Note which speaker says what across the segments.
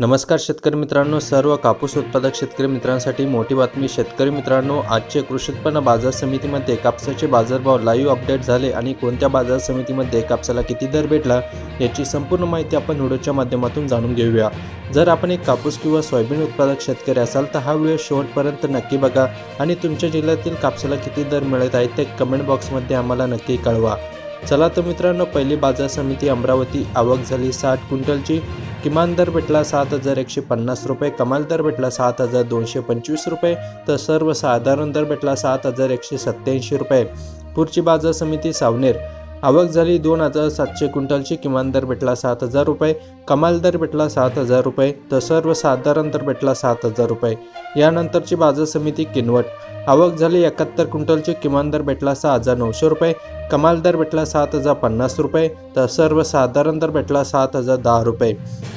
Speaker 1: नमस्कार शेतकरी मित्रांनो सर्व कापूस उत्पादक शेतकरी मित्रांसाठी मोठी बातमी. शेतकरी मित्रांनो आजचे कृषी उत्पन्न बाजार समितीमध्ये कापसाचे बाजारभाव लाईव्ह अपडेट झाले आणि कोणत्या बाजार समितीमध्ये कापसाला किती दर भेटला याची संपूर्ण माहिती आपण व्हिडिओच्या माध्यमातून जाणून घेऊया. जर आपण एक कापूस किंवा सोयाबीन उत्पादक शेतकरी असाल तर हा व्हिडिओ शेवटपर्यंत नक्की बघा आणि तुमच्या जिल्ह्यातील कापसाला किती दर मिळत आहे ते कमेंट बॉक्समध्ये आम्हाला नक्की कळवा. चला तर मित्रांनो पहिली बाजार समिती अमरावती. आवक झाली साठ क्विंटलची. किमान दर भेटला सात हजार एकशे पन्नास रुपये कमाल दर भेटला सात हजार दोनशे पंचवीस रुपये तर सर्वसाधारण दर भेटला सात हजार एकशे सत्त्याऐंशी रुपये. पुढची बाजार समिती सावनेर. आवक झाली दोन हजार सातशे क्विंटलची किमान दर भेटला सात हजार रुपये कमाल दर भेटला सात हजार रुपये तर सर्वसाधारण दर भेटला सात हजार रुपये. यानंतरची बाजार समिती किनवट. आवक झाली एकाहत्तर क्विंटलची किमान दर भेटला सहा हजार नऊशे रुपये कमाल दर भेटला सात हजार पन्नास रुपये तर सर्वसाधारण दर भेटला सात हजार दहा रुपये.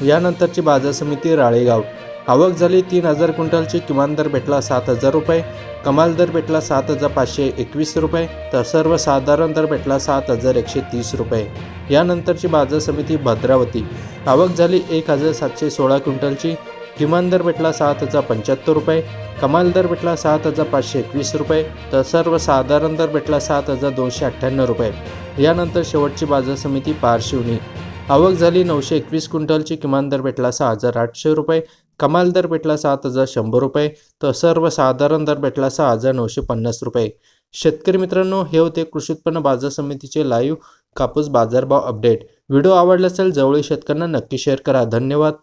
Speaker 1: यानंतरची बाजार समिती राळेगाव. आवक झाली तीन हजार क्विंटलची किमान दर भेटला सात हजार रुपये कमाल दर भेटला सात हजार पाचशे एकवीस रुपये तर सर्वसाधारण दर भेटला सात हजार एकशे तीस रुपये. यानंतरची बाजार समिती भद्रावती. आवक झाली एक हजार सातशे सोळा क्विंटलची किमान दर भेटला सात हजार पंच्याहत्तर रुपये कमाल दर भेटला सात हजार पाचशे एकवीस रुपये तर सर्वसाधारण दर भेटला सात हजार दोनशे अठ्ठ्याण्णव रुपये. यानंतर शेवटची बाजार समिती पारशिवनी आवक झाली नऊशे एकवीस क्विंटलची किमान दर भेटला सहा हजार आठशे रुपये कमाल दर भेटला सात हजार शंभर रुपये तर सर्वसाधारण दर भेटला सहा हजार नऊशे पन्नास रुपये. शेतकरी मित्रांनो हे होते कृषी उत्पन्न बाजार समितीचे लाईव्ह कापूस बाजारभाव अपडेट व्हिडिओ आवडला असेल जवळील शेतकऱ्यांना नक्की शेअर करा. धन्यवाद.